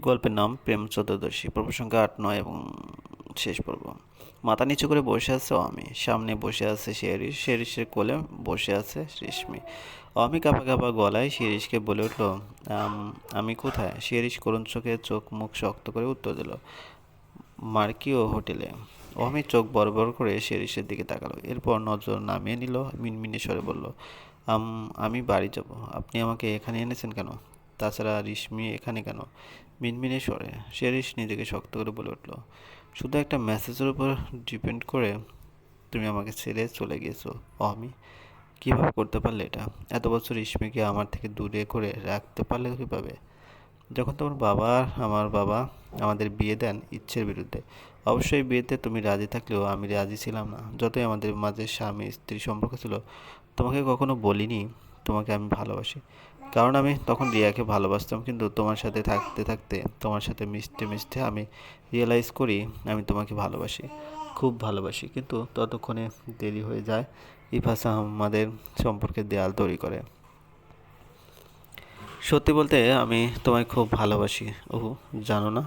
গল্পের নাম প্রেম চতুর্দশী। পর্ব সংখ্যা আট, নয় এবং শেষ পর্ব। মাথা নিচু করে বসে আছে অমি। সামনে বসে আছে শেরিস শেরিসের কোলে বসে আছে রেশমি। অমি কাপা কাপা গলায় শিরিশকে বলে উঠল, আমি কোথায়? শিরিশ করুণ চোখে চোখ মুখ শক্ত করে উত্তর দিল, মার্কিও হোটেলে। অমি চোখ বড় বড় করে শেরিসের দিকে তাকালো। এরপর নজর নামিয়ে নিল, মিনমিনে স্বরে বলল, "আম- আমি বাড়ি যাব। আপনি আমাকে এখানে এনেছেন কেন? তাছাড়া রিশমি এখানে কেন? মিনমিনে স্বরে। শেরিস নিজেকে শক্ত করে বলে উঠল, শুধু একটা মেসেজের উপর ডিপেন্ড করে তুমি আমাকে ছেড়ে চলে গিয়েছো। অমি কীভাবে করতে পারলে এটা? এত বছর রিশমিকে আমার থেকে দূরে করে রাখতে পারলে কীভাবে? যখন তোমার বাবা, আমার বাবা আমাদের বিয়ে দেন ইচ্ছের বিরুদ্ধে, অবশ্যই বিয়েতে তুমি রাজি থাকলেও আমি রাজি ছিলাম না। যতই আমাদের মাঝে স্বামী স্ত্রী সম্পর্ক ছিল, তোমাকে কখনো বলিনি তোমাকে আমি ভালোবাসি। কারণ আমি তখন রিয়াকে ভালোবাসতাম, কিন্তু তোমার সাথে থাকতে থাকতে, তোমার সাথে মিশতে মিশতে আমি রিয়েলাইজ করি আমি তোমাকে ভালোবাসি, খুব ভালোবাসি। কিন্তু ততক্ষণে দেরি হয়ে যায়, ইফাসা আমাদের সম্পর্কে দেয়াল তৈরি করে। সত্যি বলতে আমি তোমায় খুব ভালোবাসি ও জানো না?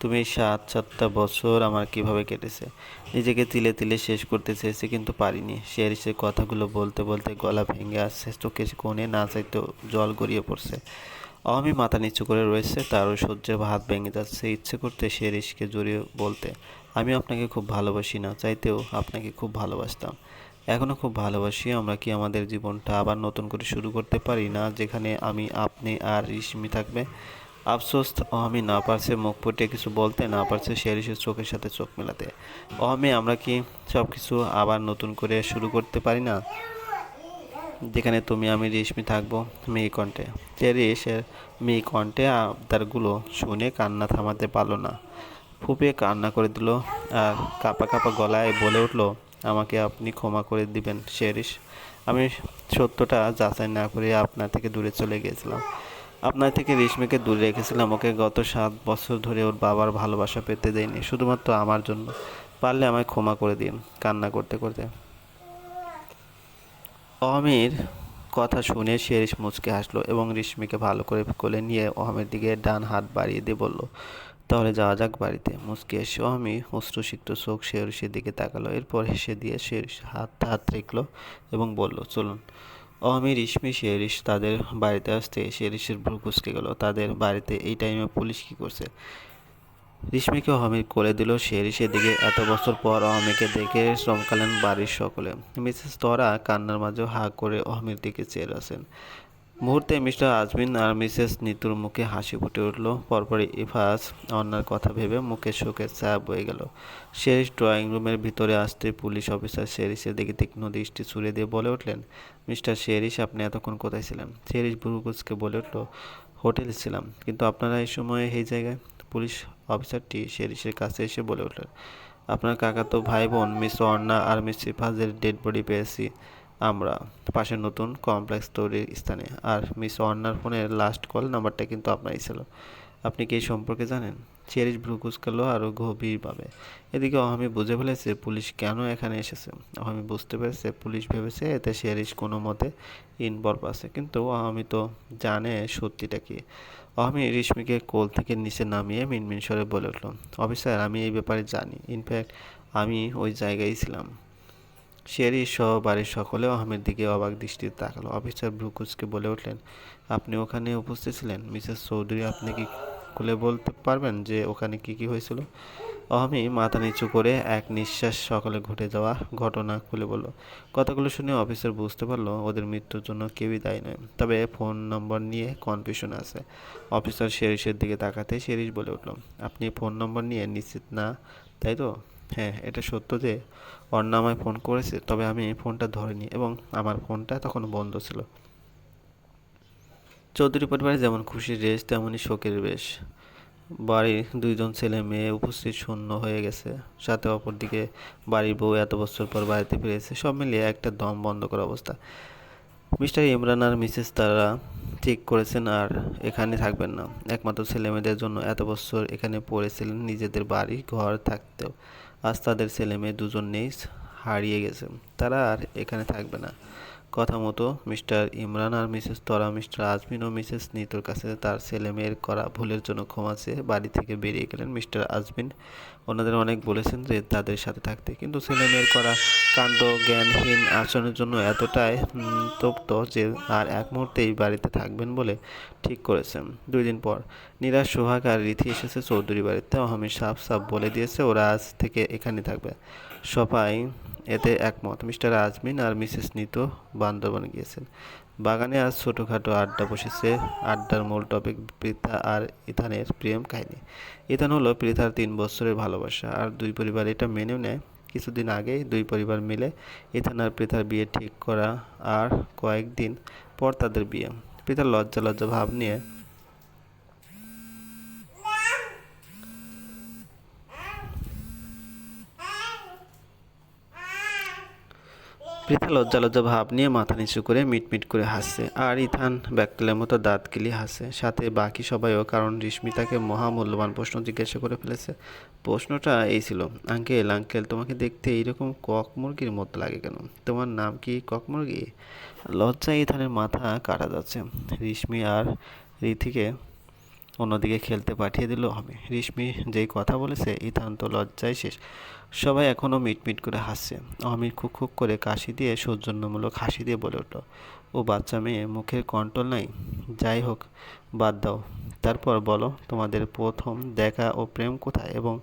তুমি সাত সাতটা বছর আমার কীভাবে কেটেছে? নিজেকে তিলে তিলে শেষ করতে চেয়েছি কিন্তু পারিনি। সে সে কথাগুলো বলতে বলতে গলা ভেঙে আসছে চোখে কোণে না চাইতেও জল গড়িয়ে পড়ছে। অমি মাথা নিচু করে রয়েছে, তারও সহ্যে হাত ভেঙে যাচ্ছে ইচ্ছে করতে সে রিসকে জড়িয়ে বলতে, আমি আপনাকে খুব ভালোবাসি না, চাইতেও আপনাকে খুব ভালোবাসতাম। এখনও খুব ভালোবাসি, আমরা কি আমাদের জীবনটা আবার নতুন করে শুরু করতে পারি না, যেখানে আমি, আপনি আর রিশমি থাকবে? আফসোস, অহমি না পারছে মুখ ফুটে কিছু বলতে, না পারছে শেরিসের চোখের সাথে চোখ মেলাতে। অহমি, আমরা কি সব কিছু আবার নতুন করে শুরু করতে পারি না? যেখানে তুমি, আমি, রেশমি থাকব মেয়ে কণ্ঠে। চেরিসের মেয়ে কণ্ঠে আবদারগুলো শুনে কান্না থামাতে পারল না। ফুপিয়ে কান্না করে দিল আর কাপা কাপা গলায় বলে উঠল, আমাকে আপনি ক্ষমা করে দিবেন শেরিস আমি সত্যটা যাচাই না করে আপনার থেকে দূরে চলে গিয়েছিলাম। আপনার থেকে রেশমিকে দূরে রেখেছিলাম। ওকে গত সাত বছর ধরে ওর বাবার ভালোবাসা পেতে দেয়নি শুধুমাত্র আমার জন্য। পারলে আমায় ক্ষমা করে দিন, কান্না করতে করতে। অহমের কথা শুনে শেরিস মুচকে হাসলো এবং রেশমিকে ভালো করে কোলে নিয়ে অহমের দিকে ডান হাত বাড়িয়ে দিয়ে বলল, তাহলে যাওয়া যাক বাড়িতে। মুচকে এসে অহমি অশ্রুসিক্ত চোখ শেরিসের দিকে তাকালো। এরপর হেসে দিয়ে শেরিস হাত হাত রেখলো এবং বলল, চলুন। অহমি রিশমি শেরিশ তাদের বাড়িতে আসতে শেরিশের ভুল কুচকে গেল। তাদের বাড়িতে এই টাইমে পুলিশ কি করছে? রিশমিকে অহমির কোলে দিল। শেরিশের দিকে এত বছর পর অহমিকে দেখে শ্রমকালেন বাড়ির সকলে। মিসেস তরা কান্নার মাঝে হা করে অহমির দিকে চেয়ে আছেন। মুহূর্তে মিস্টার আজমিন আর মিসেস নিতুর মুখে হাসি ফুটে উঠল। পরপরই ইফাস অন্যার কথা ভেবে মুখে শোকের ছায়া বয়ে গেল। শেরিস ড্রয়িং রুমের ভিতরে আসতে পুলিশ অফিসার শেরিসের দিকে তীক্ষ্ণ দৃষ্টি ছুড়ে দিয়ে বলে উঠলেন, মিস্টার শেরিস আপনি এতক্ষণ কোথায় ছিলেন? শেরিস বুরুকুচকে বলে উঠল, হোটেলে ছিলাম, কিন্তু আপনারা এই সময়ে এই জায়গায়? পুলিশ অফিসারটি শেরিসের কাছে এসে বলে উঠলেন, আপনার কাকাতো ভাই বোন, মিস অর্ণা আর মিস ইফাজের ডেড বডি পেয়েছি। আমরা পাশের নতুন কমপ্লেক্স তৈরির স্থানে। আর মিস অর্ণার ফোনের লাস্ট কল নাম্বারটা কিন্তু আপনারই ছিল। আপনি কি এই সম্পর্কে জানেন? চেরিশ ভ্রু কুচকালো আরও গভীরভাবে। এদিকে অহামি বুঝে ফেলেছে পুলিশ কেন এখানে এসেছে। অহামি বুঝতে পেরেছে পুলিশ ভেবেছে এতে শেরিশ কোনো মতে ইনভলভ আছে। কিন্তু অহামি তো জানে সত্যিটা কি। অহামি রেশমিকে কোল থেকে নিচে নামিয়ে মিনমিন স্বরে বলে উঠল, অফিসার, আমি এই ব্যাপারে জানি। ইনফ্যাক্ট আমি ওই জায়গায় ছিলাম। শেরি সহ বাড়ির সকলে আহমের দিকে অবাক দৃষ্টিতে তাকালো। অফিসার ব্রুকুচকে বলে উঠলেন, আপনি ওখানে উপস্থিত ছিলেন? মিসেস চৌধুরী আপনি কি খুলে বলতে পারবেন যে ওখানে কি কি হয়েছিল? অহমি মাথা নিচু করে এক নিঃশ্বাস সকালে ঘটে যাওয়া ঘটনা খুলে বলল কথাগুলো শুনে অফিসার বুঝতে পারল ওদের মৃত্যুর জন্য কেউই দায়ী নয়। তবে ফোন নম্বর নিয়ে কনফিউশন আছে। অফিসার শেরিসের দিকে তাকাতে শেরিস বলে উঠল, আপনি ফোন নম্বর নিয়ে নিশ্চিত না, তাই তো? হ্যাঁ এটা সত্য যে অর্ণা আমায় ফোন করেছে, তবে আমি ফোনটা ধরিনি এবং আমার ফোনটা তখন বন্ধ ছিল। চৌধুরী পরিবারে যেমন খুশির রেশ, তেমনই শোকের বেশ। বাড়ির দুইজন ছেলে মেয়ে উপস্থিত শূন্য হয়ে গেছে। সাথে অপরদিকে বাড়ির বউ এত বছর পর বাড়িতে ফিরেছে, সব মিলিয়ে একটা দম বন্ধ করা অবস্থা। মিস্টার ইমরান আর মিসেস তারা ঠিক করেছেন আর এখানে থাকবেন না। একমাত্র ছেলে মেয়েদের জন্য এত বছর এখানে পড়েছিলেন, নিজেদের বাড়ি, ঘর থাকতেও। আজ তাদের ছেলে মেয়ে দুজন নেই হারিয়ে গেছে। তারা আর এখানে থাকবে না। কথা মতো মিস্টার ইমরান আর মিসেস তরা, মিস্টার আজমিন ও মিসেস নিতুর কাছে তার ছেলে মেয়ের করা ভুলের জন্য ক্ষমা চেয়ে বাড়ি থেকে বেরিয়ে গেলেন মিস্টার আজমিন। ওনাদের অনেক বলেছেন যে তাদের সাথে থাকতে, কিন্তু ছেলে মেয়ের করা কাণ্ড, জ্ঞানহীন আচরণের জন্য এতটাই তপ্ত যে আর এক মুহূর্তেই বাড়িতে থাকবেন বলে ঠিক করেছেন। দুই দিন পর নীরা সোহাগ আর রীতি এসেছে চৌধুরী বাড়িতে। আমি সাফ সাফ বলে দিয়েছে, ওরা আজ থেকে এখানে থাকবে। সবাই এতে একমত। মিস্টার আজমিন আর মিসেস নিতো বান্দরবনে গিয়েছেন। বাগানে আজ ছোটোখাটো আড্ডা বসেছে। আড্ডার মূল টপিক পৃথা আর ইথানের প্রেম কাহিনী। ইথান হলো পৃথার তিন বছরের ভালোবাসা আর দুই পরিবার এটা মেনেও নেয়। কিছুদিন আগেই দুই পরিবার মিলে ইথান আর পৃথার বিয়ে ঠিক করা আর কয়েকদিন পর তাদের বিয়ে। পৃথার লজ্জা লজ্জা ভাব নিয়ে পৃথা লজ্জা লজ্জা ভাব নিয়ে মাথা নিচু করে মিটমিট করে হাসছে। আর ইথান ব্যাকটেলের মতো দাঁত গিলি হাসে সাথে বাকি সবাইও, কারণ রিস্মিতাকে মহামূল্যবান প্রশ্ন জিজ্ঞাসা করে ফেলেছে। প্রশ্নটা এই ছিল, আঙ্কেল আঙ্কেল, তোমাকে দেখতে এইরকম কক মুরগির মতো লাগে কেন? তোমার নাম কি কক মুরগি? লজ্জায় ইথানের মাথা কাটা যাচ্ছে। রিশ্মি আর রীতিকে অন্যদিকে খেলতে পাঠিয়ে দিল হবে রিশমি যেই কথা বলেছে ইথান তো লজ্জায় শেষ। সবাই এখনও মিটমিট করে হাসছে। অমির খুক খুক করে কাশি দিয়ে সৌজন্যমূলক হাসি দিয়ে বলে উঠল, ও বাচ্চা মেয়ে, মুখের কন্ট্রোল নাই? যাই হোক, বাদ দাও। তারপর বলো, তোমাদের প্রথম দেখা ও প্রেম কোথায় এবং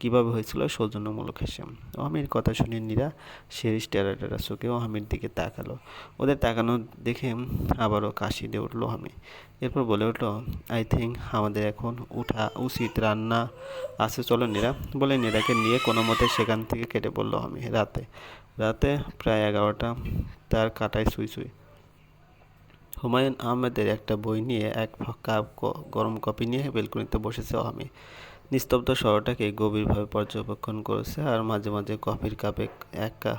কীভাবে হয়েছিল সৌজন্যমূলক হেসে। অমির কথা শুনে নীরা শেরিস টেরা টেরা চোখে অহামির দিকে তাকালো। ওদের তাকানো দেখে আবারও কাশি দিয়ে উঠল আমি এরপর বলে উঠল, আই থিঙ্ক আমাদের এখন উঠা উচিত, রান্না আছে, চলো নীরা। বলে নীরাকে নিয়ে কোনো মতে সেখান থেকে কেটে পড়ল আমি রাতে রাতে প্রায় এগারোটা, তার কাটায় সুই সুই হুমায়ুন আহমেদের একটা বই নিয়ে এক কাপ গরম কপি নিয়ে বেলকুনিতে বসেছে আমি নিস্তব্ধ শহরটাকে গভীরভাবে পর্যবেক্ষণ করেছে আর মাঝে মাঝে কফির কাপে এক কাপ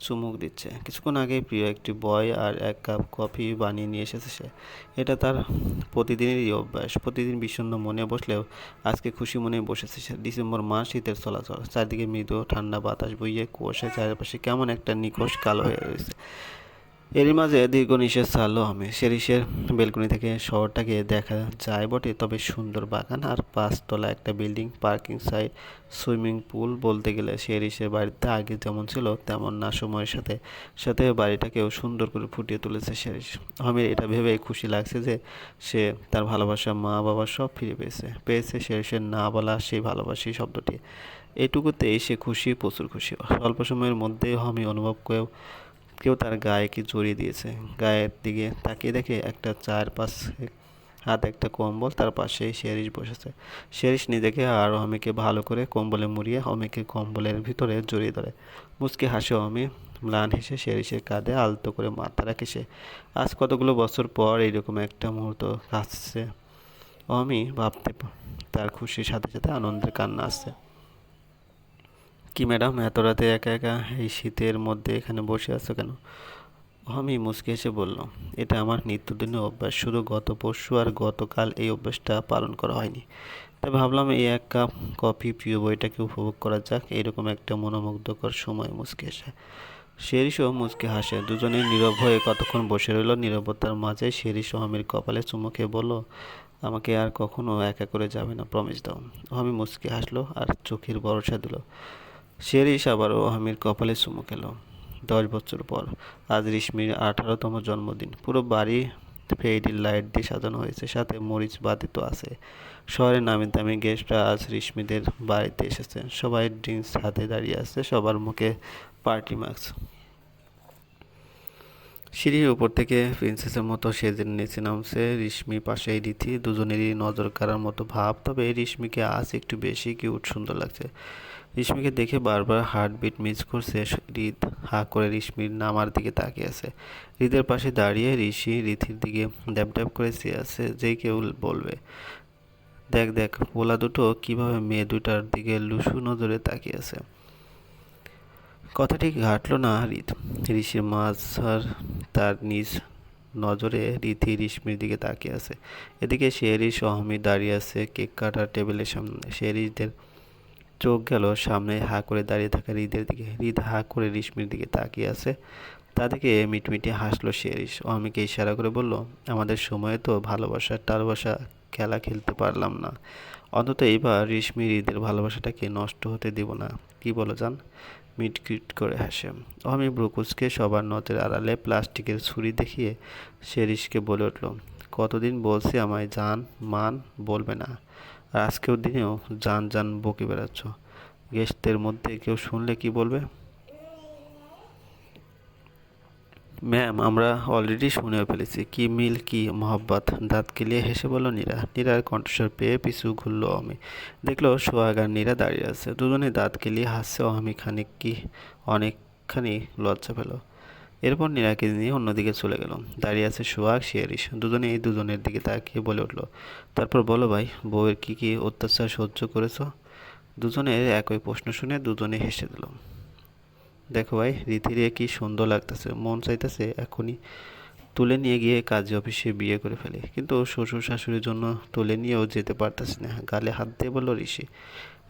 চুমুক দিচ্ছে। কিছুক্ষণ আগে প্রিয় একটি বয় আর এক কাপ কফি বানিয়ে নিয়ে এসেছে সে। এটা তার প্রতিদিনেরই অভ্যাস। প্রতিদিন বিষণ্ণ মনে বসলেও আজকে খুশি মনে বসেছে সে। ডিসেম্বর মাস, শীতের চলাচল। চারদিকে মৃদু ঠান্ডা বাতাস বইয়ে কুয়াশা চারপাশে কেমন একটা নিকোষ কালো হয়ে রয়েছে। এরই মাঝে দীর্ঘ নিঃশ্বাস ছাড়লো আমি। সেরিসের বেলকনি থেকে শহরটাকে দেখা যায় বটে, তবে সুন্দর বাগান আর পাঁচতলা একটা building, parking side swimming pool বলতে গেলে সেরিসের বাড়িতে আগে যেমন ছিল, তেমন না সময়ের সাথে সাথে বাড়িটাকেও সুন্দর করে ফুটিয়ে তুলেছে সেরিস আমির এটা ভেবে খুশি লাগছে যে সে তার ভালোবাসা মা বাবা সব ফিরে পেয়েছে। পেয়েছে সেরিসের না বলা সেই ভালোবাসি শব্দটি। এইটুকুতেই সে খুশি, প্রচুর খুশি। অল্প সময়ের মধ্যেই আমি অনুভব করেও কেউ তার গায়ে কি জড়িয়ে দিয়েছে। গায়ের দিকে তাকিয়ে দেখে একটা চার পাঁচ হাত একটা কম্বল, তার পাশেই শেরিশ বসেছে। শেরিশ নিজেকে আর অমিকে ভালো করে কম্বলে মুড়িয়ে অমিকে কম্বলের ভিতরে জড়িয়ে ধরে। মুচকি হাসে অমি, ম্লান হেসে শেরিশের কাঁধে আলতো করে মাথা রাখে সে। আজ কতগুলো বছর পর এইরকম একটা মুহূর্ত কাছে অমি ভাবতে তার খুশির সাথে সাথে আনন্দের কান্না আসছে। কি ম্যাডাম এত রাতে একা একা এই শীতের মধ্যে এখানে বসে আছো কেন? আমি মুচকি এসে বলল এটা আমার নিত্যদিনের অভ্যাস। শুধু গত পরশু আর গতকাল এই অভ্যাসটা পালন করা হয়নি। তাই ভাবলাম এই এক কাপ কফি, প্রিয় বইটাকে উপভোগ করা যাক। এরকম একটা মনোমুগ্ধকর সময় মুচকি এসে শেরিসও মুচকি হাসে। দুজনে নীরব হয়ে কতক্ষণ বসে রইল, নীরবতার মাঝে শেরিস আমির কপালে চুমুকে বলল, আমাকে আর কখনো একা করে যাবে না প্রমিস দাও। আমি মুচকি হাসলো আর চোখের ভরসা দিল। শেরিস আবারও আমির কপালে চুমু খেল। দশ বছর পর আজ রিশমির আঠারোতম জন্মদিন। পুরো বাড়ি ফেইডি লাইট দিয়ে সাজানো হয়েছে, সাথে মরিচ বাতি তো আছে। শহরে নামি দামি গেস্টরা আজ রিশমিদের বাড়িতে এসেছেন। সবাই ড্রিঙ্কস হাতে দাঁড়িয়ে আছে, সবার মুখে পার্টি মাস্ক। সিঁড়ির উপর থেকে প্রিন্সেসের মতো সেজে নিচে নামছে রিশমি পাশেই রীতি। দুজনেরই নজর কাড়ার মতো ভাব, তবে রিশমিকে আজ একটু বেশি কিউট সুন্দর লাগছে। রিশমিকে দেখে বারবার হার্টবিট মিস করছে হৃদ হা করে রিশমির নামার দিকে তাকিয়ে আছে। হৃদের পাশে দাঁড়িয়ে ঋষি রীতির দিকে ড্যাব ড্যাব করে চেয়ে আছে যেই কেউ বলবে, দেখ দেখ পোলা দুটো কীভাবে মেয়ে দুটার দিকে লুসু নজরে তাকিয়ে আছে? কথাটি ঘাটলো না ঋষির মাঝার তার নিজ নজরে রীতি রিশমির দিকে তাকিয়ে আছে। এদিকে শেরিস অহমি দাঁড়িয়ে আছে কেক কাটার টেবিলের সামনে। শেরিসদের চোখ গেল সামনে হা করে দাঁড়িয়ে থাকা হৃদের দিকে। হৃদ হা করে রিশমির দিকে তাকিয়ে আছে। তা থেকে মিটমিটি হাসলো শেরিস অহমিকে ইশারা করে বলল, আমাদের সময়ে তো ভালোবাসার টালবাসা খেলা খেলতে পারলাম না। অন্তত এইবার রেশমির ঈদের ভালোবাসাটাকে নষ্ট হতে দেব না। কি বলো জান? মিটকিট করে হাসে। আমি ব্রুকুসকে সবার নতের আড়ালে প্লাস্টিকের ছুরি দেখিয়ে শেরিসকে বলে উঠল, কতদিন বলছি আমায় জান, মান বলবে না। আজকের দিনেও জান জান বকে বেড়াচ্ছ। গেস্টদের মধ্যে কেউ শুনলে কি বলবে? ম্যাম আমরা অলরেডি শুনেও ফেলেছি। কি মিল, কি মোহাব্বত? দাঁত কেলিয়ে হেসে বলল, নীরা, নীরার কণ্ঠস্বর পেয়ে পিছু ঘুরল অমি দেখল সোহাগ আর নীরা দাঁড়িয়ে আছে। দুজনে দাঁত কেলিয়ে হাসছে। অমি খানিক কি, অনেকখানি লজ্জা পেল। এরপর নীরাকে নিয়ে অন্যদিকে চলে গেল। দাঁড়িয়ে আছে সোহাগ শিয়ারিস দুজনে এই দুজনের দিকে তাকিয়ে বলে উঠল, তারপর বলো ভাই, বউয়ের কি কি অত্যাচার সহ্য করেছ? দুজনের একই প্রশ্ন শুনে দুজনে হেসে দিল। দেখো ভাই, রীতিরে কি সুন্দর লাগতেছে। মন চাইতেছে এখনই তুলে নিয়ে গিয়ে কাজে অফিসে বিয়ে করে ফেলে। কিন্তু শ্বশুর শাশুড়ির জন্য তুলে নিয়েও যেতে পারতেছি না। গালে হাত দিয়ে বলল, ঋষি,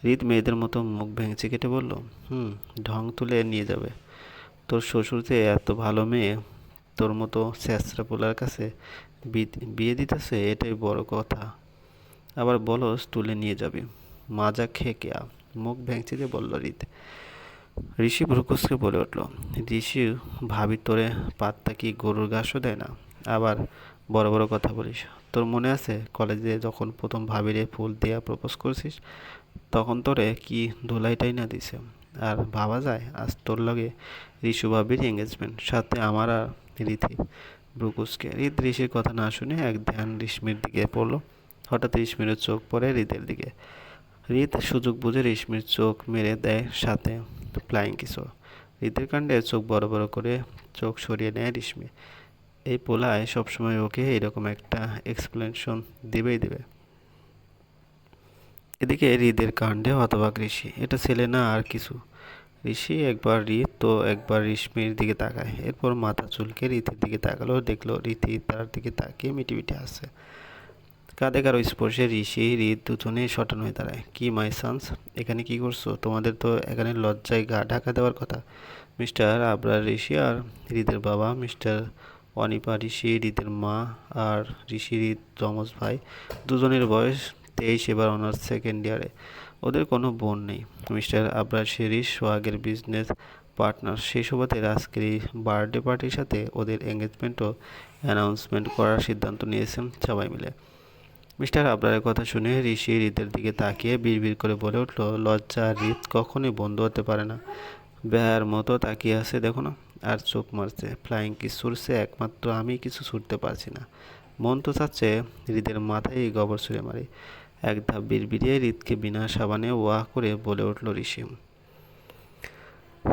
রীত মেয়েদের মতো মুখ ভেঙচে কেটে বলল, হুম, ঢং তুলে নিয়ে যাবে। তোর শ্বশুর যে এত ভালো মেয়ে, তোর মতো স্যাঁচরা পোলার কাছে বিয়ে দিতেছে, এটাই বড় কথা। আবার বলস তুলে নিয়ে যাবি। মাজা খেয়ে কেয়া মুখ ভেঙচে দিয়ে বলল, রীত ঋষি ভ্রুকুসকে বলে উঠল, ঋষি, ভাবি তোরে পাত্তা কি গরুর ঘাসও দেয় না? আবার বড় বড় কথা বলিস। তোর মনে আছে কলেজে যখন প্রথম ভাবিরে ফুল দেয়া প্রপোজ করছিস, তখন তোরে কি ধুলাইটাই না দিছে? আর ভাবা যায়, আজ তোর লগে ঋষু ভাবির এঙ্গেজমেন্ট সাথে আমার আর রীতি। ব্রুকুসকে হৃদ ঋষির কথা না শুনে এক ধ্যান রেশমির দিকে পড়ল। হঠাৎ রেশমির চোখ পড়ে হৃদের দিকে। হৃদ সুযোগ বুঝে রেশমির চোখ মেরে দেয় সাথে। ফ্লাইং কিছু। হৃদের কাণ্ডে চোখ বড় বড় করে চোখ সরিয়ে নেয় রেশমি। এই পোলায় সবসময় ওকে এরকম একটা এক্সপ্লেনেশন দেবেই দেবে। এদিকে হৃদের কাণ্ডে হতবাক ঋষি। এটা ছেলে না আর কিছু। ঋষি একবার রিত তো একবার রেশমির দিকে তাকায়। এরপর মাথা চুলকে রীতির দিকে তাকালো, দেখল রীতি তার দিকে তাকিয়ে মিটি মিটি আসছে কাঁধে কারও স্পর্শে ঋষি, হৃদ দুজনে শটান হয়ে দাঁড়ায়। কি মাই সান্স এখানে কি করছ? তোমাদের তো এখানে লজ্জায় গা ঢাকা দেওয়ার কথা। মিস্টার আবরার ঋষি আর হৃদের বাবা মিস্টার অনিপা ঋষি, হৃদের মা আর ঋষি, হৃদ যমজ ভাই, দুজনের বয়স তেইশ, এবার অনার্স সেকেন্ড ইয়ারে ওদের কোনো বোন নেই। মিস্টার আবরার শেরিশ সোহাগের বিজনেস পার্টনার সেই সুবাদে আজকের এই বার্থডে পার্টির সাথে ওদের এঙ্গেজমেন্টও অ্যানাউন্সমেন্ট করার সিদ্ধান্ত নিয়েছেন সবাই মিলে। মিস্টার আবরারের কথা শুনে ঋষি হৃদের দিকে তাকিয়ে বিড়বিড় করে বলে উঠল, লজ্জা হৃদ কখনই বন্ধ হতে পারে না। বেহার মতো তাকিয়ে আছে, দেখো না, আর চোখ মারছে। ফ্লাইং কি ছুটছে একমাত্র আমি কিছু ছুটতে পারছি না। মন তো চাচ্ছে হৃদের মাথায় গোবর ছুঁড়ে মারি। এক ধাপ বিড়বিড়িয়ে হৃদকে বিনা সাবানে ওয়াহ করে বলে উঠল ঋষি।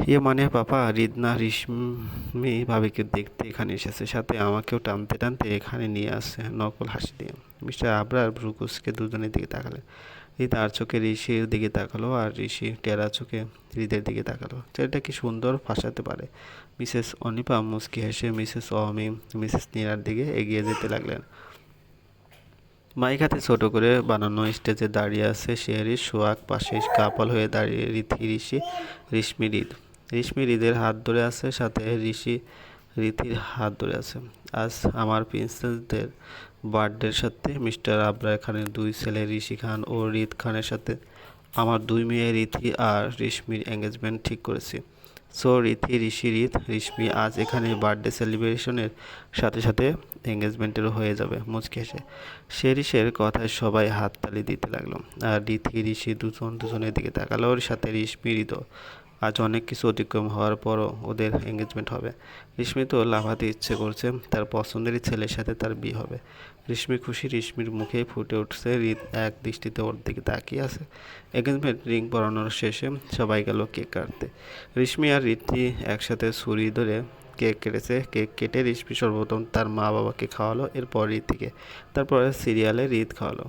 ইয়ে মানে পাপা, রিদনা রিশমি ভাবিকে দেখতে এখানে এসেছে। সাথে আমাকেও টানতে টানতে এখানে নিয়ে আসছে। নকল হাসি দিয়ে। মিস্টার আবরার ব্রুকুসকে দুজনের দিকে তাকালেন। রিদ আর চোখে ঋষির দিকে তাকালো আর ঋষি টেরা চোখে হৃদের দিকে তাকালো। ছেলেটা কি সুন্দর ফাঁসাতে পারে? মিসেস অনিপা মুস্কি হেসে মিসেস অমি মিসেস নীরার দিকে এগিয়ে যেতে লাগলেন। মাইক হাতে ছোট করে বানানো স্টেজে দাঁড়িয়ে আছে শেহরি সোয়াক পাশে কাপাল হয়ে দাঁড়িয়ে রীতি, ঋষি, রিশমি রিদ রিশমি রিদের হাত ধরে আছে, সাথে ঋষি রীতির হাত ধরে আছে। আজ আমার প্রিন্সেসদের বার্থডের সাথে মিস্টার আবরার খানের দুই ছেলে ঋষি খান ও রিদ খানের সাথে আমার দুই মেয়ে রীতি আর রেশমির এঙ্গেজমেন্ট ঠিক করেছি। সো রীতি ঋষি রিত রিশমি আজ এখানে বার্থডে সেলিব্রেশনের সাথে সাথে এঙ্গেজমেন্টেরও হয়ে যাবে মুচকে এসে ঋষের কথায় সবাই হাততালি দিতে লাগল। আর রীতি ঋষি দুজন দুজনের দিকে তাকালো, ওর সাথে রিশমি ঋত আজ অনেক কিছু অতিক্রম হওয়ার পরও ওদের এঙ্গেজমেন্ট হবে। রিশমি তো লাভাতে ইচ্ছে করছে, তার পছন্দেরই ছেলের সাথে তার বিয়ে হবে। রিশমি খুশি রিশমির মুখে ফুটে উঠছে রিত এক দৃষ্টিতে ওর দিকে তাকিয়ে আছে। এঙ্গেজমেন্ট রিং পরানোর শেষে সবাই গেল কেক কাটতে। রিশমি আর রীতি একসাথে ছুরি ধরে কেক কেটেছে। কেক কেটে রিশমি সর্বপ্রথম তার মা বাবাকে খাওয়ালো, এরপর রীতিকে তারপরে সিরিয়ালে রিত খাওয়ালো।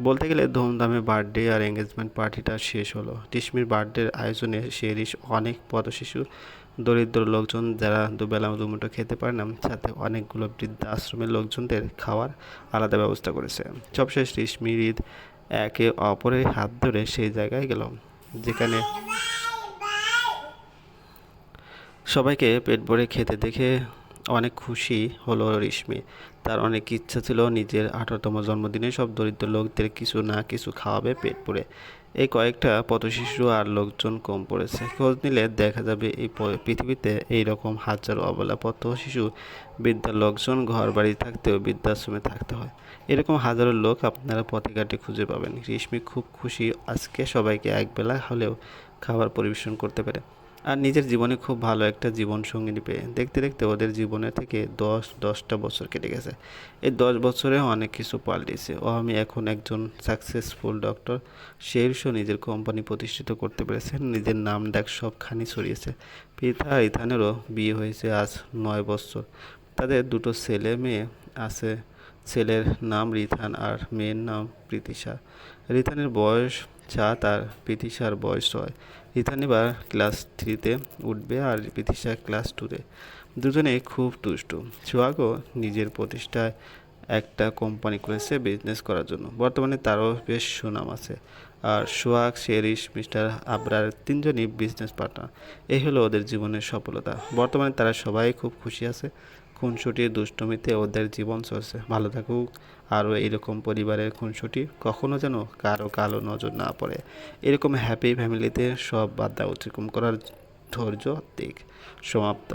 বলতে গেলে ধুমধামে বার্থডে আর এঙ্গেজমেন্ট পার্টিটা শেষ হলো। টিসমির বার্থডের আয়োজনে শেরিস অনেক পদশিশু দরিদ্র লোকজন যারা দুবেলা দুমুটো খেতে পারে না, সাথে অনেকগুলো বৃদ্ধ আশ্রমের লোকজনদের খাওয়ার আলাদা ব্যবস্থা করেছে। সবশেষ রিশমি ঈদ একে অপরের হাত ধরে সেই জায়গায় গেল, যেখানে সবাইকে পেট ভরে খেতে দেখে অনেক খুশি হলো রেশমি। তার অনেক ইচ্ছা ছিল নিজের আঠারোতম জন্মদিনে সব দরিদ্র লোকদের কিছু না কিছু খাওয়াবে পেট ভরে এই কয়েকটা পথশিশু আর লোকজন কম পড়েছে। খোঁজ নিলে দেখা যাবে এই পৃথিবীতে এই রকম হাজারো অবলা পথ শিশু বৃদ্ধার লোকজন ঘর বাড়ি থাকতেও বৃদ্ধাশ্রমে থাকতে হয়। এরকম হাজারো লোক আপনারা পথে খুঁজে পাবেন। রেশমি খুব খুশি আজকে সবাইকে একবেলা হলেও খাবার পরিবেশন করতে পেরে। আর নিজের জীবনে খুব ভালো একটা জীবন সঙ্গিনী পেয়ে, দেখতে দেখতে ওদের জীবনে থেকে দশ, দশটা বছর কেটে গেছে। এই দশ বছরে অনেক কিছু পাল্টেছে ও আমি এখন একজন সাকসেসফুল ডক্টর শীর্ষ নিজের কোম্পানি প্রতিষ্ঠিত করতে পেরেছে। নিজের নাম ডাক সবখানি ছড়িয়েছে। পিতা ইথানেরও বিয়ে হয়েছে আজ নয় বছর। তাদের দুটো ছেলে মেয়ে আছে। ছেলের নাম রিথান আর মেয়ের নাম প্রীতিশা। রিথানের বয়স সাত আর প্রীতিশার বয়স ছয়। রিথান এবার ক্লাস থ্রিতে উঠবে আর প্রীতিশা ক্লাস টুতে। দুজনেই খুব দুষ্টু সোহাগও নিজের প্রতিষ্ঠায় একটা কোম্পানি করেছে বিজনেস করার জন্য। বর্তমানে তারও বেশ সুনাম আছে। আর সোহাগ শেরিশ, মিস্টার আবরার তিনজনই বিজনেস পার্টনার এই হলো ওদের জীবনের সফলতা। বর্তমানে তারা সবাই খুব খুশি আছে। খুনসুটির দুষ্টমিতে ওদের জীবন চলছে। ভালো থাকুক। আরও এইরকম পরিবারের খুনসুটি কখনো যেন কারও কালো নজর না পড়ে। এরকম হ্যাপি ফ্যামিলিতে সব বাধা অতিক্রম করার ধৈর্য দিক সমাপ্ত।